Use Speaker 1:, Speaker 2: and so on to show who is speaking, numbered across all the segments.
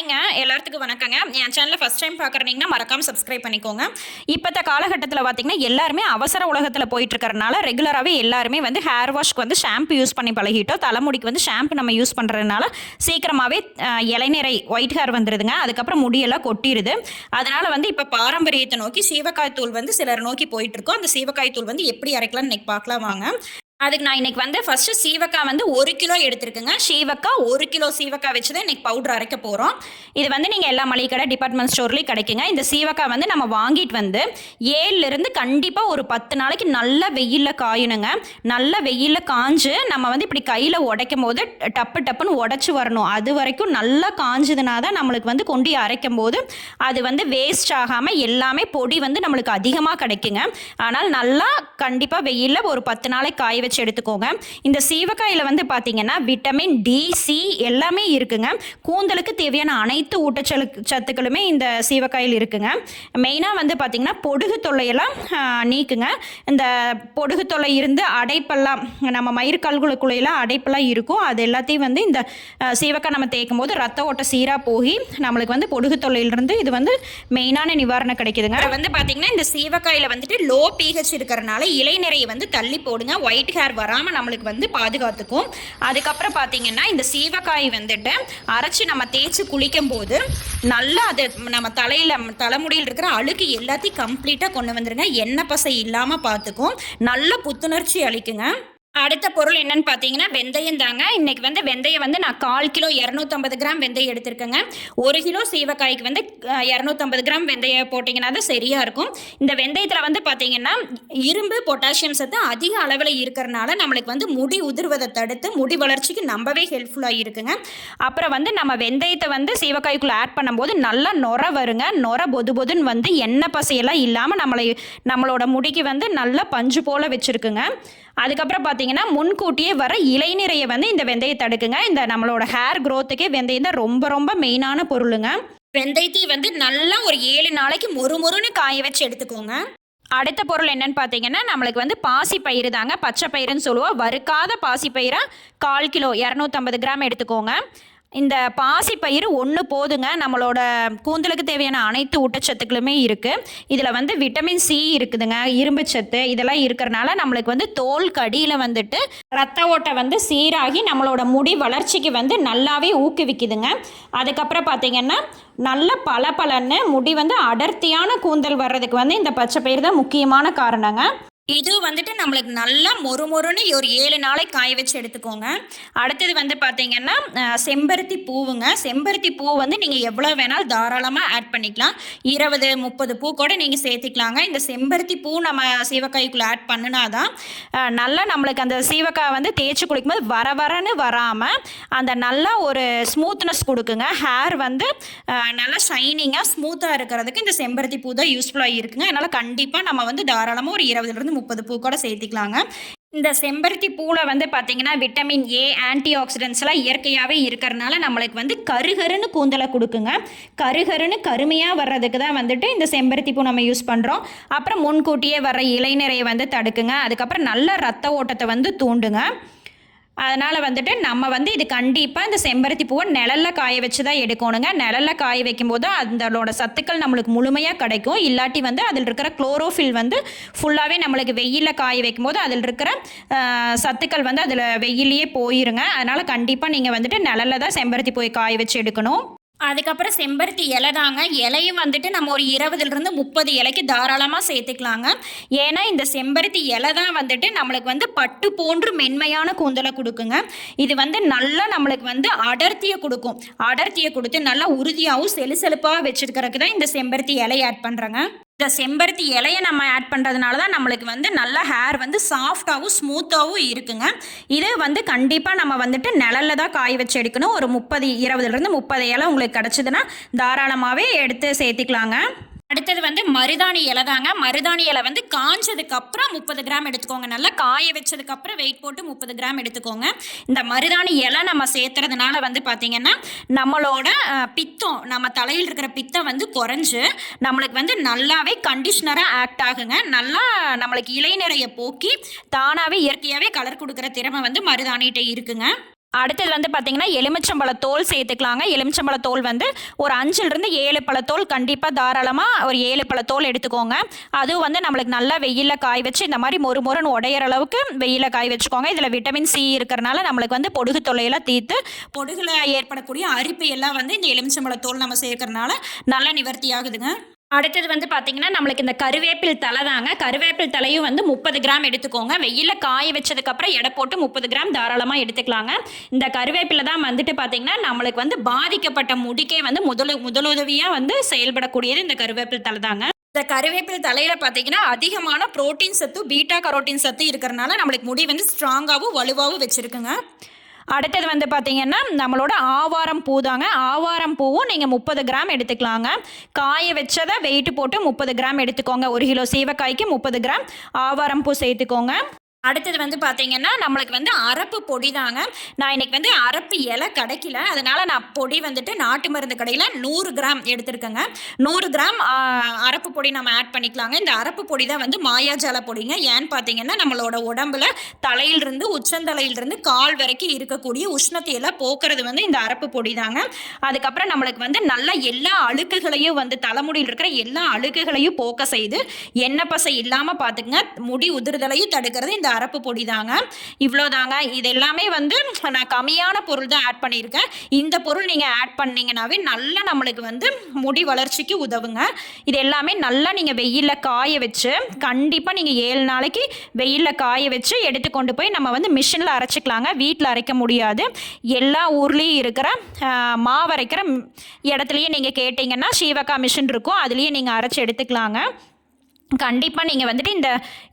Speaker 1: ஹாய்ங்க எல்லாத்துக்கும் வணக்கங்க. என் சேனலில் ஃபஸ்ட் டைம் பார்க்குறீங்கன்னா மறக்காமல் சப்ஸ்கிரைப் பண்ணிக்கோங்க. இப்போத்த காலகட்டத்தில் பார்த்தீங்கன்னா எல்லாருமே அவசர உலகத்தில் போயிட்டு இருக்கிறனால ரெகுலராகவே எல்லாருமே வந்து ஹேர் வாஷ்க்கு வந்து ஷாம்பு யூஸ் பண்ணி பழகிட்டோம். தலைமுடிக்கு வந்து ஷாம்பு நம்ம யூஸ் பண்ணுறதுனால சீக்கிரமாகவே இலைநிறை ஒயிட் ஹேர் வந்துடுதுங்க அதுக்கப்புறம் முடியெல்லாம் கொட்டிடுது அதனால் வந்து இப்போ பாரம்பரியத்தை நோக்கி சீவக்காய் தூள் வந்து சிலர் நோக்கி போயிட்டு இருக்கோம் அந்த சீவக்காய் தூள் வந்து எப்படி அரைக்கலாம்னு இன்னைக்கு பார்க்கலாம் வாங்க. அதுக்கு நான் இன்னைக்கு வந்து ஃபஸ்ட்டு சீவக்காய் வந்து ஒரு கிலோ எடுத்துருக்குங்க. சீவக்காய் ஒரு கிலோ சீவக்காய் வச்சு தான் இன்னைக்கு பவுடர் அரைக்க போகிறோம் இது வந்து நீங்கள் எல்லா மளிகை கடை டிபார்ட்மெண்ட் ஸ்டோர்லேயும் கிடைக்குங்க. இந்த சீவக்காய் வந்து நம்ம வாங்கிட்டு வந்து ஏழுலேருந்து கண்டிப்பாக ஒரு பத்து நாளைக்கு நல்ல வெயிலில் காயணுங்க. நல்ல வெயிலில் காஞ்சு நம்ம வந்து இப்படி கையில் உடைக்கும் போது டப்பு டப்புன்னு உடச்சி வரணும். அது வரைக்கும் நல்லா காஞ்சதுனா தான் நம்மளுக்கு வந்து கொண்டு அரைக்கும் போது அது வந்து வேஸ்ட் ஆகாமல் எல்லாமே பொடி வந்து நம்மளுக்கு அதிகமாக கிடைக்குங்க. ஆனால் நல்லா கண்டிப்பாக வெயிலில் ஒரு பத்து நாளைக்கு காய வச்சு எடுத்துக்கோங்க. இந்த சீவக்காயில் வந்து பார்த்தீங்கன்னா விட்டமின் டி சி எல்லாமே இருக்குங்க. கூந்தலுக்கு தேவையான அனைத்து ஊட்டச்சத்து சத்துக்களுமே இந்த சீவக்காயில் இருக்குங்க. மெயினாக வந்து பார்த்தீங்கன்னா பொடுகு தொல்லையெல்லாம் நீக்குங்க. இந்த பொடுகு தொல்லை இருந்து அடைப்பெல்லாம் நம்ம மயிர்கல்களுக்குள்ளெல்லாம் அடைப்பெல்லாம் இருக்கும். அது எல்லாத்தையும் வந்து இந்த சீவக்காய் நம்ம தேய்க்கும் போது ரத்த ஓட்ட சீராக போய் நம்மளுக்கு வந்து பொடுகு தொல்லையிலிருந்து இது வந்து மெயினான நிவாரணம் கிடைக்குதுங்க. வந்து பார்த்தீங்கன்னா இந்த சீவக்காயில் வந்துட்டு லோ பிஹெச் இருக்கிறனால இலைநிறையை வந்து தள்ளி போடுங்க. ஒயிட் ஹேர் வராமல் நம்மளுக்கு வந்து பாதுகாத்துக்கும். அதுக்கப்புறம் பார்த்தீங்கன்னா இந்த சீவக்காய் வந்துட்டு அரைச்சி நம்ம தேய்ச்சி குளிக்கும் போது நல்லா அது நம்ம தலையில் தலைமுடியில் இருக்கிற அழுக்கு எல்லாத்தையும் கம்ப்ளீட்டாக கொண்டு வந்துருங்க. எண்ணெய் பசை இல்லாமல் பார்த்துக்கும் நல்ல புத்துணர்ச்சி அளிக்குங்க. அடுத்த பொருள் என்னன்னு பார்த்தீங்கன்னா வெந்தயம் தாங்க. இன்னைக்கு வந்து வெந்தயம் வந்து நான் கால் கிலோ இரநூத்தம்பது கிராம் வெந்தயம் எடுத்திருக்கேங்க. ஒரு கிலோ சீவக்காய்க்கு வந்து இரநூத்தம்பது கிராம் வெந்தயம் போட்டிங்கன்னா தான் சரியாக இருக்கும். இந்த வெந்தயத்தில் வந்து பார்த்தீங்கன்னா இரும்பு பொட்டாசியம் சத்து அதிக அளவில் இருக்கிறனால நம்மளுக்கு வந்து முடி உதிர்வதை தடுத்து முடி வளர்ச்சிக்கு நம்பவே ஹெல்ப்ஃபுல்லாக இருக்குங்க. அப்புறம் வந்து நம்ம வெந்தயத்தை வந்து சீவக்காய்க்குள்ளே ஆட் பண்ணும்போது நல்லா நொர வருங்க. நொர பொது பொதுன்னு வந்து எண்ணெய் பசையெல்லாம் இல்லாமல் நம்மளை நம்மளோட முடிக்கு வந்து நல்லா பஞ்சு போல் வச்சுருக்குங்க. அதுக்கப்புறம் பார்த்தீங்கன்னா முன்கூட்டியே வர இலைநிறையை வந்து இந்த வெந்தயத்தை தடுக்குங்க. இந்த நம்மளோட ஹேர் க்ரோத்துக்கே வெந்தயம் தான் ரொம்ப ரொம்ப மெயினான பொருளுங்க. வெந்தயத்தை வந்து நல்லா ஒரு ஏழு நாளைக்கு மொறு மொறுன்னு காய வச்சு எடுத்துக்கோங்க. அடுத்த பொருள் என்னன்னு பார்த்தீங்கன்னா நம்மளுக்கு வந்து பாசி பயிறு தாங்க. பச்சை பயிறுன்னு சொல்லுவோம். வறுக்காத பாசி பயிரை கால் கிலோ இரநூத்தம்பது கிராம் எடுத்துக்கோங்க. இந்த பாசி ஒன்று போதுங்க. நம்மளோட கூந்தலுக்கு தேவையான அனைத்து ஊட்டச்சத்துக்களுமே இருக்குது இதில் வந்து விட்டமின் சி இருக்குதுங்க. இரும்பு சத்து இதெல்லாம் இருக்கிறனால நம்மளுக்கு வந்து தோல் கடியில் வந்துட்டு ரத்த ஓட்டை வந்து சீராகி நம்மளோட முடி வளர்ச்சிக்கு வந்து நல்லாவே ஊக்குவிக்குதுங்க. அதுக்கப்புறம் பார்த்தீங்கன்னா நல்ல பளபளன்னு முடி வந்து அடர்த்தியான கூந்தல் வர்றதுக்கு வந்து இந்த பச்சை பயிர் தான் முக்கியமான காரணங்க. இது வந்துட்டு நம்மளுக்கு நல்லா மொறு மொறுன்னு ஒரு ஏழு நாளை காய வச்சு எடுத்துக்கோங்க. அடுத்தது வந்து பார்த்தீங்கன்னா செம்பருத்தி பூவுங்க. செம்பருத்தி பூ வந்து நீங்கள் எவ்வளோ வேணாலும் தாராளமாக ஆட் பண்ணிக்கலாம். இருபது முப்பது பூ கூட நீங்கள் சேர்த்துக்கலாங்க. இந்த செம்பருத்தி பூ நம்ம சீவக்காய்க்குள்ளே ஆட் பண்ணினா தான் நல்லா நம்மளுக்கு அந்த சீவக்காய் வந்து தேய்ச்சி குளிக்கும்போது வர வரன்னு வராமல் அந்த நல்லா ஒரு ஸ்மூத்னஸ் கொடுக்குங்க. ஹேர் வந்து நல்லா ஷைனிங்காக ஸ்மூத்தாக இருக்கிறதுக்கு இந்த செம்பருத்தி பூ தான் யூஸ்ஃபுல்லாக இருக்குங்க. அதனால் கண்டிப்பாக நம்ம வந்து தாராளமாக ஒரு இருபதுலேருந்து முப்பது பூ கூட சேர்த்திக்கலாங்க. இந்த செம்பருத்தி பூவில் வந்து பார்த்தீங்கன்னா விட்டமின் ஏ ஆன்டி ஆக்சிடென்ட்ஸ்லாம் இயற்கையாகவே இருக்கிறனால நம்மளுக்கு வந்து கருகருன்னு கூந்தலை கொடுக்குங்க. கருகருன்னு கருமையாக வர்றதுக்கு தான் வந்துட்டு இந்த செம்பருத்தி பூ நம்ம யூஸ் பண்ணுறோம் அப்புறம் முன்கூட்டியே வர்ற இலைநிறையை வந்து தடுக்குங்க. அதுக்கப்புறம் நல்ல ரத்த ஓட்டத்தை வந்து தூண்டுங்க. அதனால் வந்துட்டு நம்ம வந்து இது கண்டிப்பாக இந்த செம்பருத்தி பூவை நிழலில் காய வச்சு தான் எடுக்கணுங்க. நிழலில் காய வைக்கும்போது அதோட சத்துக்கள் நம்மளுக்கு முழுமையாக கிடைக்கும். இல்லாட்டி வந்து அதில் இருக்கிற குளோரோஃபில் வந்து ஃபுல்லாகவே நம்மளுக்கு வெயிலில் காய வைக்கும்போது அதில் இருக்கிற சத்துக்கள் வந்து அதில் வெயிலையே போயிருங்க. அதனால் கண்டிப்பாக நீங்கள் வந்துட்டு நிழலில் தான் செம்பருத்தி பூவை காய வச்சு எடுக்கணும். அதுக்கப்புறம் செம்பருத்தி இலை தாங்க. இலையும் வந்துட்டு நம்ம ஒரு இருபதுலேருந்து முப்பது இலைக்கு தாராளமாக சேர்த்துக்கலாங்க. ஏன்னா இந்த செம்பருத்தி இலை தான் வந்துட்டு நம்மளுக்கு வந்து பட்டு போன்று மென்மையான கூந்தலை கொடுக்குங்க. இது வந்து நல்லா நம்மளுக்கு வந்து அடர்த்தியை கொடுக்கும். அடர்த்தியை கொடுத்து நல்லா உறுதியாகவும் செலுசெலுப்பாக வச்சுருக்கிறதுக்கு தான் இந்த செம்பருத்தி இலையை ஆட் பண்ணுறேங்க இந்த செம்பருத்தி இலையை நம்ம ஆட் பண்ணுறதுனால தான் நம்மளுக்கு வந்து நல்ல ஹேர் வந்து சாஃப்டாகவும் ஸ்மூத்தாகவும் இருக்குங்க. இது வந்து கண்டிப்பாக நம்ம வந்துட்டு நிழலில் தான் காய வச்சு எடுக்கணும். ஒரு முப்பது இருபதுலேருந்து முப்பது இலை உங்களுக்கு கிடச்சிதுன்னா தாராளமாகவே எடுத்து சேர்த்திக்கலாங்க. அடுத்தது வந்து மருதாணி இலை தாங்க. மருதாணி இலை வந்து காஞ்சதுக்கு அப்புறம் முப்பது கிராம் எடுத்துக்கோங்க. நல்லா காய வச்சதுக்கு அப்புறம் வெயிட் போட்டு முப்பது கிராம் எடுத்துக்கோங்க. இந்த மருதாணி இலை நம்ம சேர்த்துறதுனால வந்து பார்த்தீங்கன்னா நம்மளோட பித்தம் நம்ம தலையில் இருக்கிற பித்தம் வந்து குறைஞ்சு நம்மளுக்கு வந்து நல்லாவே கண்டிஷ்னராக ஆக்ட் ஆகுங்க. நல்லா நம்மளுக்கு இலைநிறைய போக்கி தானாகவே இயற்கையாகவே கலர் கொடுக்குற திறமை வந்து மருதாணிகிட்ட இருக்குங்க. அடுத்தது வந்து பார்த்தீங்கன்னா எலுமிச்சம்பழ தோல் சேர்த்துக்கலாங்க. எலுமிச்சம்பழ தோல் வந்து ஒரு அஞ்சுலேருந்து ஏழு பழத்தோல் கண்டிப்பாக தாராளமாக ஒரு ஏழு பழத்தோல் எடுத்துக்கோங்க. அதுவும் வந்து நம்மளுக்கு நல்லா வெயிலில் காய வச்சு இந்த மாதிரி மொறு மொறுன்னு உடையிற அளவுக்கு வெயிலில் காய வச்சுக்கோங்க. இதில் விட்டமின் சி இருக்கிறனால நம்மளுக்கு வந்து பொடுகு தொல்லையெல்லாம் தீர்த்து பொடுகில் ஏற்படக்கூடிய அரிப்பு எல்லாம் வந்து இந்த எலுமிச்சம்பழ தோல் நம்ம சேர்க்கறனால நல்லா நிவர்த்தி ஆகுதுங்க. அடுத்தது வந்து பார்த்தீங்கன்னா நம்மளுக்கு இந்த கருவேப்பில் தலை தாங்க. கருவேப்பில் தலையும் வந்து முப்பது கிராம் எடுத்துக்கோங்க. வெயிலில் காய வச்சதுக்கப்புறம் எடை போட்டு முப்பது கிராம் தாராளமாக எடுத்துக்கலாங்க. இந்த கருவேப்பிலை தான் வந்துட்டு பார்த்தீங்கன்னா நம்மளுக்கு வந்து பாதிக்கப்பட்ட முடிக்கே வந்து முதலு முதலுதவியாக வந்து செயல்படக்கூடியது இந்த கருவேப்பில் தலை தாங்க. இந்த கருவேப்பில் தலையில பார்த்தீங்கன்னா அதிகமான புரோட்டீன் சத்து பீட்டா கரோட்டின் சத்து இருக்கிறனால நம்மளுக்கு முடி வந்து ஸ்ட்ராங்காகவும் வலுவாகவும் வச்சுருக்குங்க. அடுத்தது வந்து பார்த்தீங்கன்னா நம்மளோட ஆவாரம் பூ தாங்க. ஆவாரம் பூவும் நீங்கள் முப்பது கிராம் எடுத்துக்கலாங்க. காய வச்சதை வெயிட் போட்டு முப்பது கிராம் எடுத்துக்கோங்க. ஒரு கிலோ சீவக்காய்க்கு முப்பது கிராம். ஆவாரம் பூ சேர்த்துக்கோங்க. அடுத்தது வந்து பார்த்தீங்கன்னா நம்மளுக்கு வந்து அரப்பு பொடி தாங்க. நான் இன்னைக்கு வந்து அரப்பு இலை கிடைக்கல. அதனால நான் பொடி வந்துட்டு நாட்டு மருந்து கடையில் நூறு கிராம் எடுத்திருக்கேங்க. நூறு கிராம் அரப்பு பொடி நம்ம ஆட் பண்ணிக்கலாங்க. இந்த அரப்பு பொடி தான் வந்து மாயாஜால பொடிங்க. ஏன்னு பார்த்தீங்கன்னா நம்மளோட உடம்புல தலையிலிருந்து உச்சந்தலையிலிருந்து கால் வரைக்கும் இருக்கக்கூடிய உஷ்ணத்தையெல்லாம் போக்குறது வந்து இந்த அரப்பு பொடி தாங்க. அதுக்கப்புறம் நம்மளுக்கு வந்து நல்ல எல்லா அழுக்குகளையும் வந்து தலைமுடியில் இருக்கிற எல்லா அழுக்குகளையும் போக்க செய்து எண்ணெய் பசை இல்லாமல் பார்த்துக்குங்க முடி உதிர்தலையும் தடுக்கிறது. இந்த அரப்பு பொடி தாங்க. இவ்வளோ தாங்க. இது எல்லாமே வந்து நான் கம்மியான பொருள் தான் ஆட் பண்ணியிருக்கேன். இந்த பொருள் நீங்கள் ஆட் பண்ணீங்கன்னாவே நல்லா நம்மளுக்கு வந்து முடி வளர்ச்சிக்கு உதவுங்க. இது எல்லாமே நல்லா நீங்கள் வெயிலில் காய வச்சு கண்டிப்பாக நீங்கள் ஏழு நாளைக்கு வெயிலில் காய வச்சு எடுத்து கொண்டு போய் நம்ம வந்து மிஷினில் அரைச்சிக்கலாங்க. வீட்டில் அரைக்க முடியாது. எல்லா ஊர்லேயும் இருக்கிற மாவு அரைக்கிற இடத்துலையே நீங்கள் கேட்டிங்கன்னா சீவக்கா மிஷின் இருக்கும். அதுலேயே நீங்கள் அரைச்சி எடுத்துக்கலாங்க. கண்டிப்பாக நீங்கள் வந்துட்டு இந்த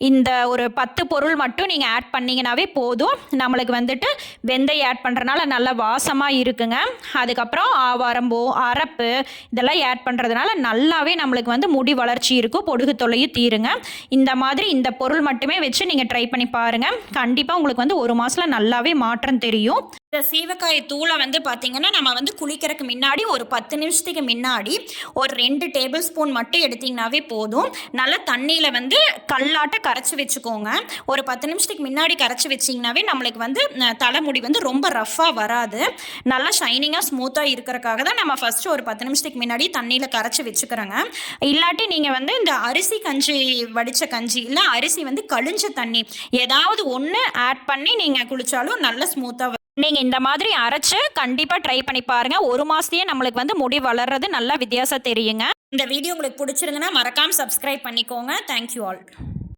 Speaker 1: இந்த ஒரு பத்து பொருள் மட்டும் நீங்கள் ஆட் பண்ணிங்கனாவே போதும். நம்மளுக்கு வந்துட்டு வெந்தயம் ஆட் பண்ணுறதுனால நல்ல வாசமாக இருக்குங்க. அதுக்கப்புறம் ஆவாரம்பூ அரப்பு இதெல்லாம் ஆட் பண்ணுறதுனால நல்லாவே நம்மளுக்கு வந்து முடி வளர்ச்சி இருக்கும் பொடுகு தொல்லையும் தீருங்க. இந்த மாதிரி இந்த பொருள் மட்டுமே வச்சு நீங்கள் ட்ரை பண்ணி பாருங்கள் கண்டிப்பாக உங்களுக்கு வந்து ஒரு மாதத்தில் நல்லாவே மாற்றம் தெரியும். இந்த சீவக்காய் தூளை வந்து பார்த்தீங்கன்னா நம்ம வந்து குளிக்கிறதுக்கு முன்னாடி ஒரு பத்து நிமிஷத்துக்கு முன்னாடி ஒரு ரெண்டு டேபிள் ஸ்பூன் மட்டும் எடுத்திங்கனாவே போதும். நல்லா தண்ணியில் வந்து கல்லாட்ட கரைச்சி வச்சுக்கோங்க. ஒரு பத்து நிமிஷத்துக்கு முன்னாடி கரைச்சி வச்சிங்கனாவே நம்மளுக்கு வந்து தலைமுடி வந்து ரொம்ப ரஃப்பாக வராது. நல்லா ஷைனிங்காக ஸ்மூத்தாக இருக்கிறக்காக தான் நம்ம ஃபஸ்ட்டு ஒரு பத்து நிமிஷத்துக்கு முன்னாடி தண்ணியில் கரைச்சி வச்சுக்கிறோங்க. இல்லாட்டி நீங்கள் வந்து இந்த அரிசி கஞ்சி வடித்த கஞ்சி இல்லை அரிசி வந்து கழிஞ்ச தண்ணி ஏதாவது ஒன்று ஆட் பண்ணி நீங்கள் குளித்தாலும் நல்ல ஸ்மூத்தாக நீங்கள் இந்த மாதிரி அரைச்சு கண்டிப்பாக ட்ரை பண்ணி பாருங்கள் ஒரு மாதத்தையே நம்மளுக்கு வந்து முடி வளர்றது நல்லா வித்தியாசம் தெரியுங்க. இந்த வீடியோ உங்களுக்கு பிடிச்சிருங்கன்னா மறக்காமல் சப்ஸ்கிரைப் பண்ணிக்கோங்க. Thank you all